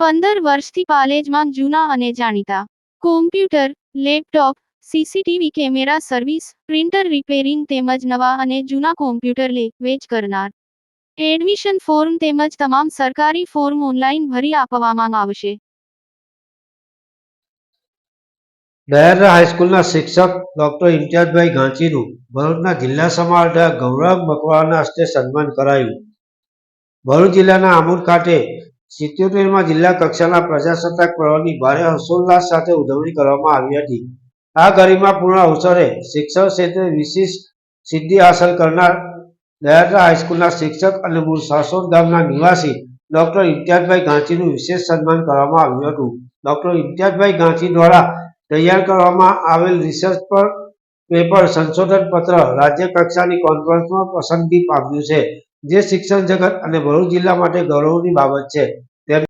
પંદર વર્ષથી પાલેજમાં જૂના અને જાણીતા. Computer laptop CCTV camera service printer repairing તેમજ નવા અને જૂના કોમ્પ્યુટર લે, વેચ કરનાર. એડમિશન ફોર્મ તેમજ તમામ સરકારી ફોર્મ ઓનલાઈન ભરી આપવામાં આવશે. દયારા હાઈસ્કૂલના શિક્ષક ડોક્ટર ઇમ્તિયાઝભાઈ ગાંચીનું ભરૂચના જિલ્લા સમાહર્તા ગૌરવ મકવાના હસ્તે સન્માન કરાયું. ભરૂચ જિલ્લાના આમુર ખાતે સિત્યોતેરમાં જિલ્લા કક્ષાના પ્રજાસત્તાક પર્વની ભારે હર્ષોલ્લાસ સાથે ઉજવણી કરવામાં આવી હતી. આ ગરિમાપૂર્ણ અવસરે શિક્ષણ ક્ષેત્રે વિશિષ્ટ સિદ્ધિ હાંસલ કરનાર દયારા હાઈસ્કૂલના શિક્ષક અને મૂળ સાસોદ ગામના નિવાસી ડોક્ટર ઇમ્તિયાઝભાઈ ગાંચીનું વિશેષ સન્માન કરવામાં આવ્યું હતું. ડોક્ટર ઇમ્તિયાઝભાઈ ગાંચી દ્વારા તૈયાર કરવામાં આવેલ રિસર્ચ પર પેપર સંશોધન પત્ર રાજ્ય કક્ષાની કોન્ફરન્સમાં પસંદગી પામ્યું છે. જે શિક્ષણ જગત અને ભરૂચ જિલ્લા માટે ગૌરવની બાબત છે.